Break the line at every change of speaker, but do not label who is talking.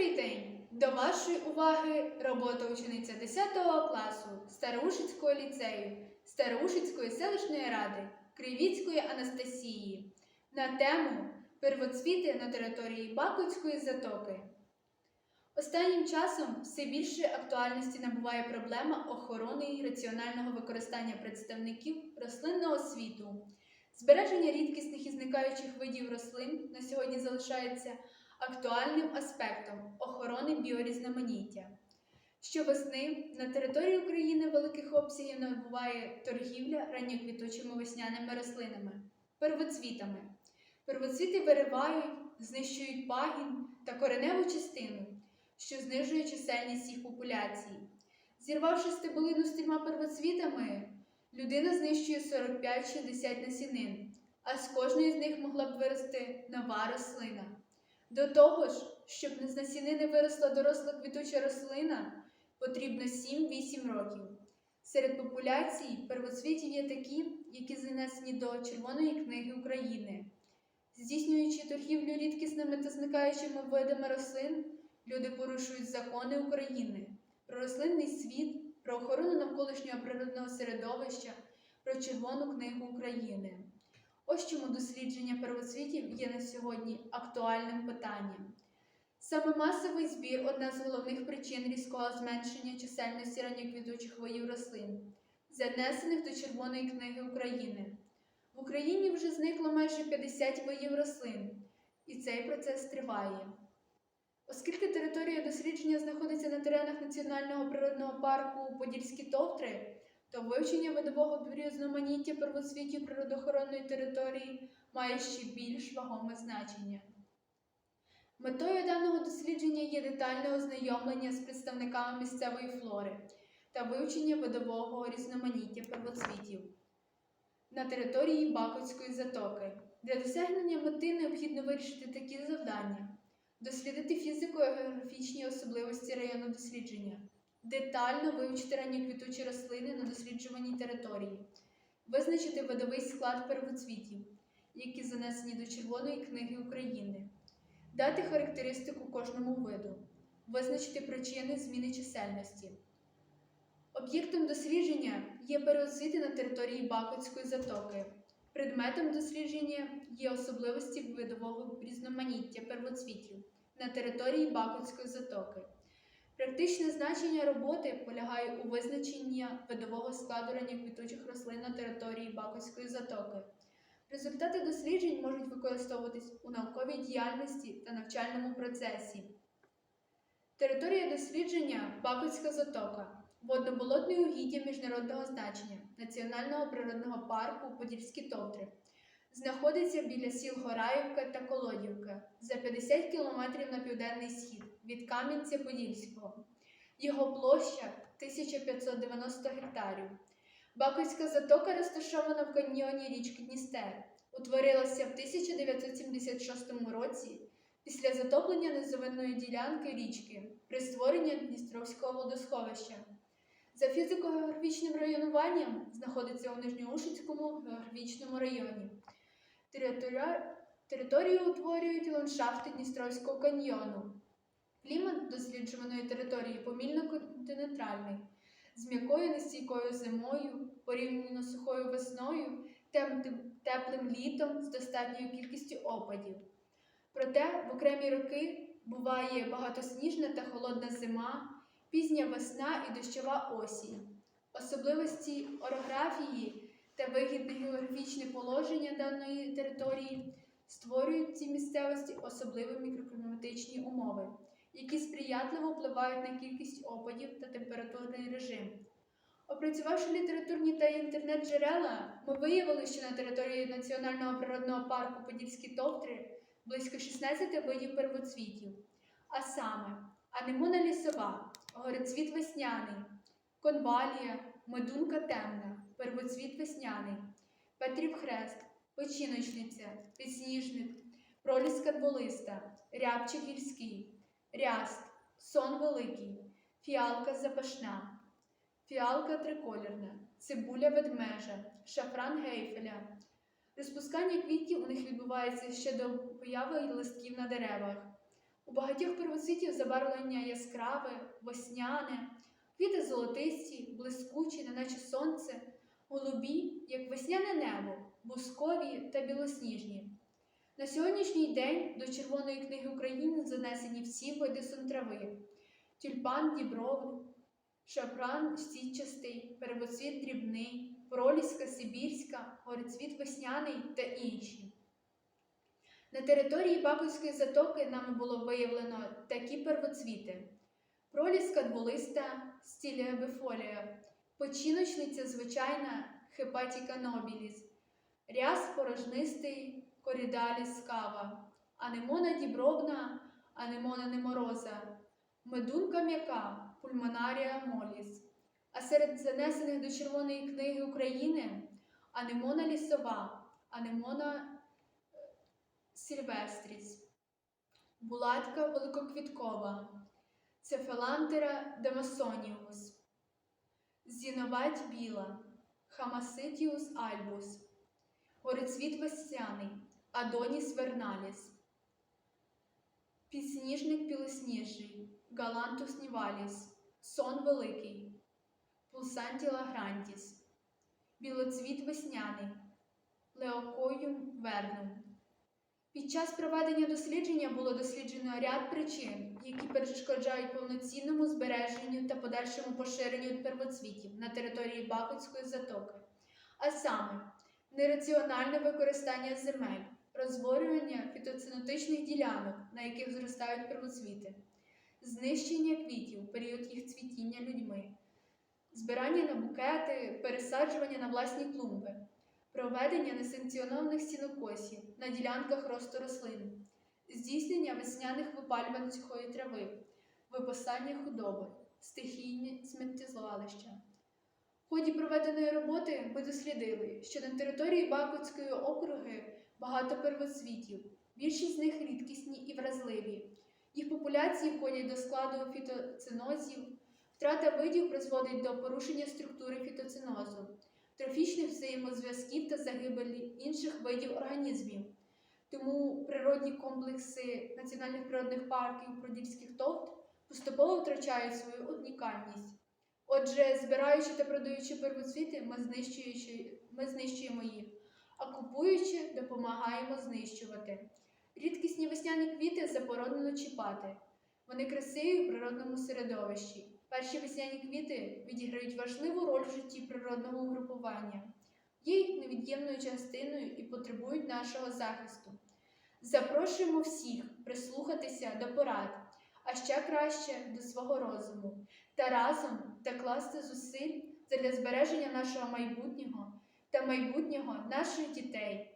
Добрий день! До вашої уваги робота учениця 10 класу Староушицького ліцею, Староушицької селищної ради Кривіцької Анастасії на тему Первоцвіти на території Бакутської затоки. Останнім часом все більше актуальності набуває проблема охорони і раціонального використання представників рослинного світу. Збереження рідкісних і зникаючих видів рослин на сьогодні залишається актуальним аспектом охорони біорізноманіття. Щовесни на території України великих обсягів набуває торгівля ранньоквітучими весняними рослинами, первоцвітами. Первоцвіти виривають, знищують пагін та кореневу частину, що знижує чисельність їх популяцій. Зірвавши стебелину з трьома первоцвітами, людина знищує 45-60 насінин, а з кожної з них могла б вирости нова рослина. До того ж, щоб з насінини виросла доросла квітуча рослина, потрібно 7-8 років. Серед популяцій первоцвітів є такі, які занесені до Червоної книги України. Здійснюючи торгівлю рідкісними та зникаючими видами рослин, люди порушують закони України про рослинний світ, про охорону навколишнього природного середовища, про Червону книгу України. Ось чому дослідження первоцвітів є на сьогодні актуальним питанням. Саме масовий збір одна з головних причин різкого зменшення чисельності ранньоквітучих видів рослин, занесених до Червоної книги України. В Україні вже зникло майже 50 видів рослин, і цей процес триває. Оскільки територія дослідження знаходиться на теренах Національного природного парку Подільські товтри, то вивчення видового різноманіття первоцвітів природоохоронної території має ще більш вагоме значення. Метою даного дослідження є детальне ознайомлення з представниками місцевої флори та вивчення видового різноманіття первоцвітів на території Бакутської затоки. Для досягнення мети необхідно вирішити такі завдання: дослідити фізико-географічні особливості району дослідження, детально вивчити ранньоквітучі рослини на досліджуваній території, визначити видовий склад первоцвітів, які занесені до Червоної книги України, дати характеристику кожному виду, визначити причини зміни чисельності. Об'єктом дослідження є первоцвіти на території Бакутської затоки. Предметом дослідження є особливості видового різноманіття первоцвітів на території Бакутської затоки. Практичне значення роботи полягає у визначенні видового складу ранньоквітучих рослин на території Бакутської затоки. Результати досліджень можуть використовуватись у науковій діяльності та навчальному процесі. Територія дослідження Бакутська затока. Водноболотне угіддя міжнародного значення Національного природного парку Подільські Товтри. Знаходиться біля сіл Гораївка та Колодівка за 50 км на південний схід від Кам'янця-Подільського. Його площа 1590 гектарів. Бакутська затока розташована в каньйоні річки Дністер. Утворилася в 1976 році після затоплення низовинної ділянки річки при створенні Дністровського водосховища. За фізико-географічним районуванням знаходиться у Нижньоушицькому географічному районі. Територію утворюють ландшафти Дністровського каньйону. Клімат досліджуваної території помільно-континентальний, з м'якою нестійкою зимою, порівняно сухою весною, теплим літом з достатньою кількістю опадів. Проте в окремі роки буває багатосніжна та холодна зима пізня весна і дощова осінь. Особливості орографії та вигідне географічне положення даної території створюють ці місцевості особливі мікрокліматичні умови, які сприятливо впливають на кількість опадів та температурний режим. Опрацювавши літературні та інтернет-джерела, ми виявили, що на території Національного природного парку Подільські товтри близько 16 видів первоцвітів, а саме анемона лісова, горецвіт весняний, конвалія, медунка темна, первоцвіт весняний, Петрів хрест, печіночниця, підсніжник, проліска дволиста, рябчик гірський, ряст, сон великий, фіалка запашна, фіалка триколірна, цибуля ведмежа, шафран гейфеля. Розпускання квітів у них відбувається ще до появи листків на деревах. У багатьох первоцвітів забарвлення яскраве, весняне, квіти золотисті, блискучі, неначе сонце, голубі, як весняне небо, бускові та білосніжні. На сьогоднішній день до Червоної книги України занесені всі види сунтрави, тюльпан дібровий, шапран сітчастий, первоцвіт дрібний, проліска сибірська, горецвіт весняний та інші. На території Баківської затоки нами було виявлено такі первоцвіти: проліска дволиста, стілія бифолія, починочниця звичайна хепатіка нобіліс, ряс порожнистий, корідаліс кава, анемона дібровна, анемона немороза, медунка м'яка, пульмонарія моліс. А серед занесених до Червоної книги України анемона лісова, анемона сільвестріс, булатка великоквіткова, цефалантера демасоніус, зіновать біла, хамаситіус альбус, горецвіт весняний, адоніс верналіс, підсніжник білосніжний, галантус ніваліс, сон великий, пулсантіла грантіс, білоцвіт весняний, леокоюм вернум. Під час проведення дослідження було досліджено ряд причин, які перешкоджають повноцінному збереженню та подальшому поширенню первоцвітів на території Бакутської затоки, а саме нераціональне використання земель, розворювання фітоцинотичних ділянок, на яких зростають первоцвіти, знищення квітів в період їх цвітіння людьми, збирання на букети, пересаджування на власні клумби. Проведення несанкціонованих сінокосів на ділянках росту рослин, здійснення весняних випалювань сухої трави, випасання худоби, стихійні сміттєзвалища. В ході проведеної роботи ми дослідили, що на території Бакутської округи багато первоцвітів, більшість з них рідкісні і вразливі. Їх популяції входять до складу фітоцинозів, втрата видів призводить до порушення структури фітоцинозу трофічних взаємозв'язків та загибелі інших видів організмів. Тому природні комплекси національних природних парків Продільських товт поступово втрачають свою унікальність. Отже, збираючи та продаючи первоцвіти, ми знищуємо їх, а купуючи, допомагаємо знищувати. Рідкісні весняні квіти заборонено чіпати. Вони красиві в природному середовищі. Перші весняні квіти відіграють важливу роль в житті природного угрупування, є їх невід'ємною частиною і потребують нашого захисту. Запрошуємо всіх прислухатися до порад, а ще краще до свого розуму та разом докласти зусиль для збереження нашого майбутнього та майбутнього наших дітей.